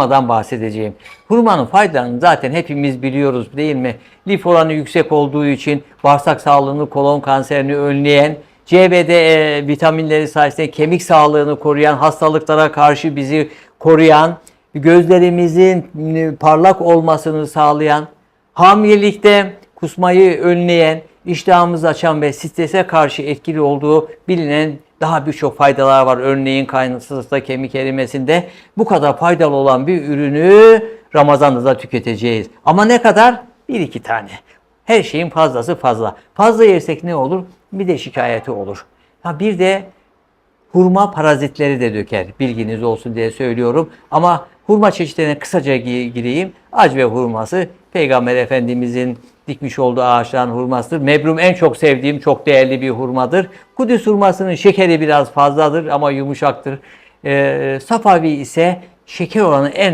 hurmadan bahsedeceğim. Hurmanın faydalarını zaten hepimiz biliyoruz değil mi? Lif oranı yüksek olduğu için bağırsak sağlığını, kolon kanserini önleyen, CBD e, vitaminleri sayesinde kemik sağlığını koruyan, hastalıklara karşı bizi koruyan, gözlerimizin e, parlak olmasını sağlayan, hamilelikte kusmayı önleyen, iştahımızı açan ve strese karşı etkili olduğu bilinen daha birçok faydalar var. Örneğin kaynasızlıkta, kemik erimesinde bu kadar faydalı olan bir ürünü Ramazan'da da tüketeceğiz. Ama ne kadar? Bir iki tane. Her şeyin fazlası fazla. Fazla yersek ne olur? Bir de şikayeti olur. Ha bir de hurma parazitleri de döker. Bilginiz olsun diye söylüyorum. Ama hurma çeşitlerine kısaca gi- gireyim. Acve hurması Peygamber Efendimizin dikmiş olduğu ağaçların hurmasıdır. Mebrum en çok sevdiğim çok değerli bir hurmadır. Kudüs hurmasının şekeri biraz fazladır ama yumuşaktır. Ee, Safavi ise şeker oranı en